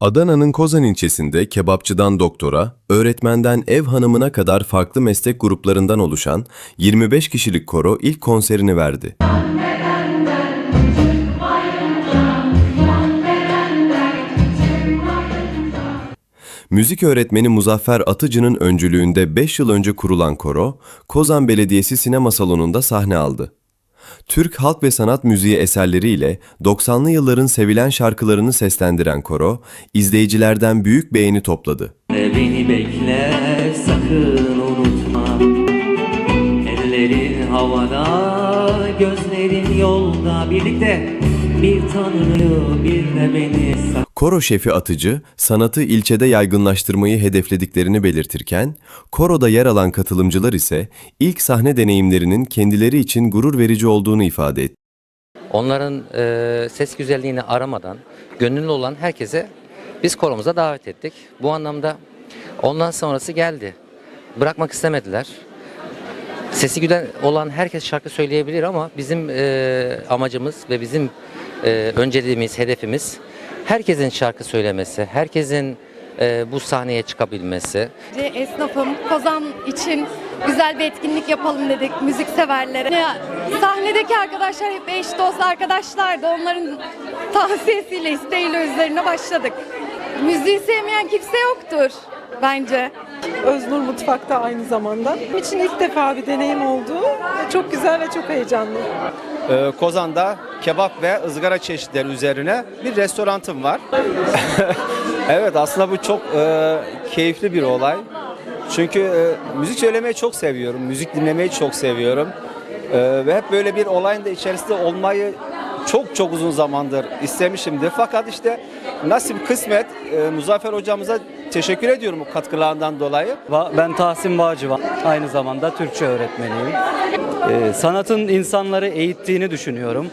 Adana'nın Kozan ilçesinde kebapçıdan doktora, öğretmenden ev hanımına kadar farklı meslek gruplarından oluşan 25 kişilik koro ilk konserini verdi. Müzik öğretmeni Muzaffer Atıcı'nın öncülüğünde 5 yıl önce kurulan koro, Kozan Belediyesi Sinema Salonu'nda sahne aldı. Türk halk ve sanat müziği eserleriyle 90'lı yılların sevilen şarkılarını seslendiren koro, izleyicilerden büyük beğeni topladı. Beni bekle sakın unutma Ellerin havada gözlerin yolda Birlikte bir tanrıyı bir de beni sak Koro şefi Atıcı, sanatı ilçede yaygınlaştırmayı hedeflediklerini belirtirken, koroda yer alan katılımcılar ise ilk sahne deneyimlerinin kendileri için gurur verici olduğunu ifade etti. Onların e, ses güzelliğini aramadan gönüllü olan herkese biz koromuza davet ettik. Bu anlamda ondan sonrası geldi. Bırakmak istemediler. Sesi güzel olan herkes şarkı söyleyebilir ama bizim e, amacımız ve bizim e, önceliğimiz, hedefimiz herkesin şarkı söylemesi, herkesin e, bu sahneye çıkabilmesi. Esnafım Kozan için güzel bir etkinlik yapalım dedik müzik severlere. Ya, sahnedeki arkadaşlar hep eş dost arkadaşlardı. Onların tavsiyesiyle, isteğiyle üzerine başladık. Müziği sevmeyen kimse yoktur bence. Öznur Mutfak'ta aynı zamanda. Benim için ilk defa bir deneyim oldu. Çok güzel ve çok heyecanlı. Ee, Kozan'da kebap ve ızgara çeşitleri üzerine bir restorantım var. evet aslında bu çok e, keyifli bir olay. Çünkü e, müzik söylemeyi çok seviyorum, müzik dinlemeyi çok seviyorum. E, ve hep böyle bir olayın da içerisinde olmayı çok çok uzun zamandır istemişimdir. Fakat işte nasip kısmet e, Muzaffer hocamıza teşekkür ediyorum bu katkılarından dolayı. Ben Tahsin Bağcıvan. Aynı zamanda Türkçe öğretmeniyim. Ee, sanatın insanları eğittiğini düşünüyorum.